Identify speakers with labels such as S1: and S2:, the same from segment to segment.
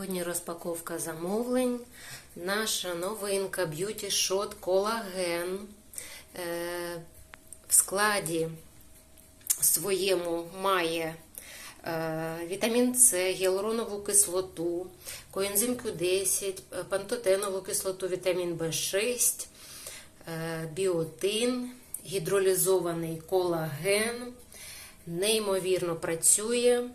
S1: Сьогодні розпаковка замовлень. Наша новинка Beauty Shot Collagen. Е, В складі своєму має е, вітамін С, гіалуронову кислоту, коензим Q10, е, пантотенову кислоту, вітамін В6, е, біотин, гідролізований колаген. Неймовірно працює.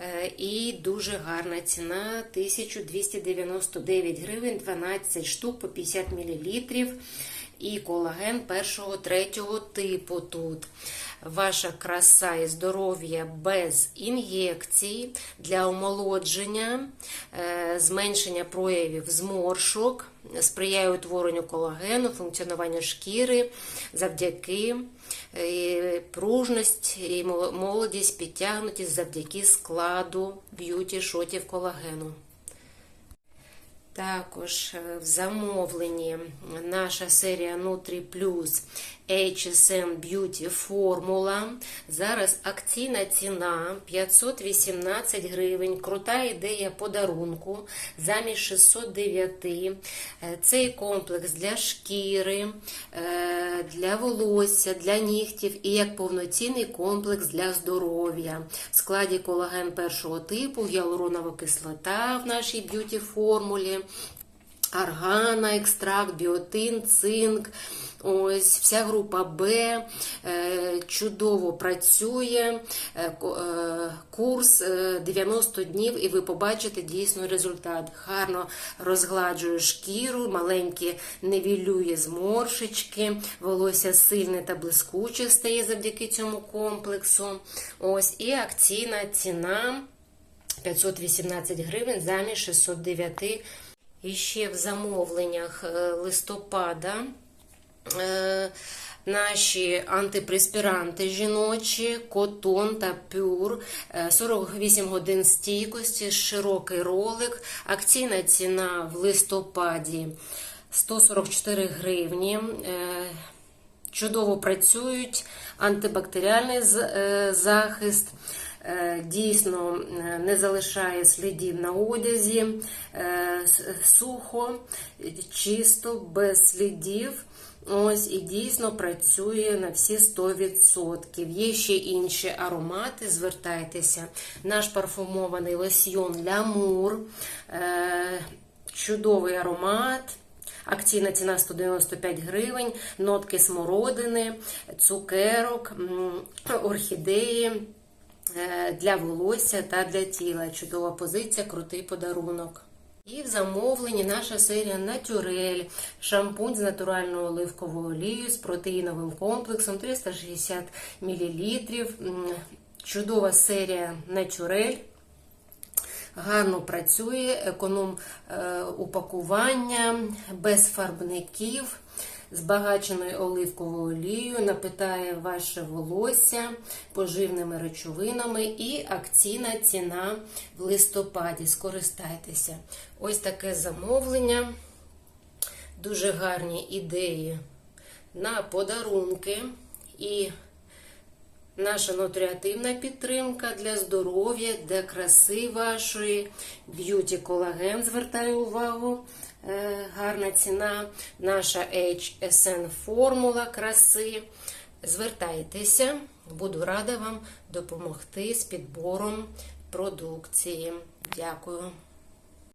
S1: Е, І дуже гарна ціна 1299 гривень, 12 штук по 50 мл. І колаген першого, третього типу тут. Ваша краса і здоров'я без ін'єкцій для омолодження, е, зменшення проявів зморшок, сприяє утворенню колагену, функціонуванню шкіри завдяки е, пружність і молодість підтягнуті завдяки складу б'юті-шотів колагену. Також е, в замовленні наша серія Nutri Plus HSN Beauty Формула. Зараз акційна ціна 518 гривень. Крута ідея подарунку замість 609. Е, Цей комплекс для шкіри, е, для волосся, для нігтів і як повноцінний комплекс для здоров'я. В складі колаген першого типу, гіалуронова кислота в нашій б'юті формулі. Аргана, екстракт, біотин, цинк. Ось вся група Б е, чудово працює. Е, е, Курс е, 90 днів, і ви побачите дійсно результат. Гарно розгладжує шкіру, маленькі невілює зморшечки, волосся сильне та блискуче стає завдяки цьому комплексу. Ось і акційна ціна 518 гривень замість 609 і ще в замовленнях е, листопада е, наші антипреспіранти жіночі, котон та пюр, е, 48 годин стійкості, широкий ролик, акційна ціна в листопаді 144 гривні. Е, Чудово працюють, антибактеріальний е, захист. Е, Дійсно е, не залишає слідів на одязі, е, сухо, чисто, без слідів. Ось і дійсно працює на всі 100%. Є ще інші аромати. Звертайтеся. Наш парфумований лосьйон Лямур. Чудовий аромат. Акційна ціна 195 гривень, нотки смородини, цукерок, орхідеї для волосся та для тіла. Чудова позиція, крутий подарунок. І в замовленні наша серія Натюрель, шампунь з натуральною оливковою олією з протеїновим комплексом 360 мл. Чудова серія Натюрель. Гарно працює, економ е, упакування, без фарбників, збагаченою оливковою олією, напитає ваше волосся поживними речовинами і акційна ціна в листопаді. Скористайтеся. Ось таке замовлення. Дуже гарні ідеї на подарунки і Наша нутріативна підтримка для здоров'я, для краси вашої, б'юті колаген, звертаю увагу, гарна ціна, наша HSN формула краси. Звертайтеся, буду рада вам допомогти з підбором продукції. Дякую.